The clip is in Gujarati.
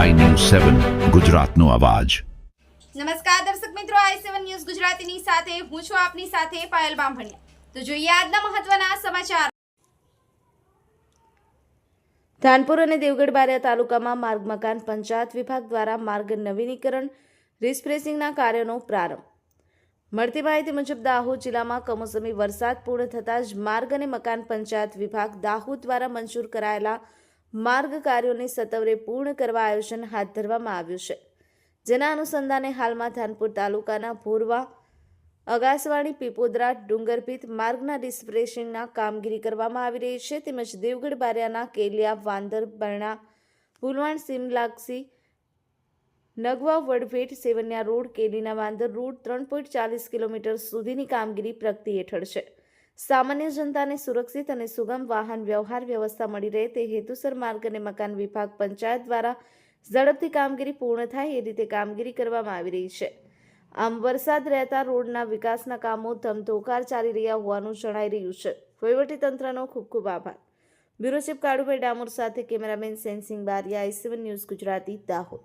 સેવન ગુજરાતનો અવાજ. નમસ્કાર દર્શક મિત્રો આઈ સેવન ન્યૂઝ ગુજરાતીની સાથે હું છું આપની સાથે પાયલ બામભણિયા. તો જોઈએ આજના મહત્વના સમાચાર. ધાનપુર અને દેવગઢ બારિયા તાલુકામાં માર્ગ મકાન પંચાયત વિભાગ દ્વારા માર્ગ નવીનીકરણ રિસ્પ્રેસિંગના કાર્યનો પ્રારંભ. મળતી માહિતી મુજબ દાહોદ જિલ્લામાં કમોસમી વરસાદ પૂર્ણ થતાં જ માર્ગ અને મકાન પંચાયત વિભાગ દાહોદ દ્વારા મંજૂર કરાયેલા માર્ગ કાર્યોને સત્વરે પૂર્ણ કરવા આયોજન હાથ ધરવામાં આવ્યું છે. જેના અનુસંધાને હાલમાં ધાનપુર તાલુકાના ભોરવા, અગાસવાણી, પીપોદરા, ડુંગરપીત માર્ગના ડિસ્પ્રેશિંગના કામગીરી કરવામાં આવી રહી છે. તેમજ દેવગઢ બારિયાના કેલિયા, વાંદર, બરણા, ભૂલવાણ, સિમલાક્ષી, નગવા, વડભેટ, સેવન્યા રોડ, કેલીના વાંદર રોડ ત્રણ પોઈન્ટ ચાલીસ કિલોમીટર સુધીની કામગીરી પ્રગતિ હેઠળ છે. સામાન્ય જનતાને સુરક્ષિત અને સુગમ વાહન વ્યવહાર વ્યવસ્થા મળી રહે તે હેતુસર માર્ગ અને મકાન વિભાગ પંચાયત દ્વારા ઝડપથી કામગીરી પૂર્ણ થાય એ રીતે કામગીરી કરવામાં આવી રહી છે. આમ વરસાદ રહેતા રોડના વિકાસના કામો ધમધોકાર ચાલી રહ્યા હોવાનું જણાઈ રહ્યું છે. વહીવટીતંત્રનો ખૂબ ખૂબ આભાર. બ્યુરો ચીફ કાળુભાઈ ડામોર સાથે કેમેરામેન સેન્સિંગ બારિયા આઈસીવન ન્યૂઝ ગુજરાતી, દાહોદ.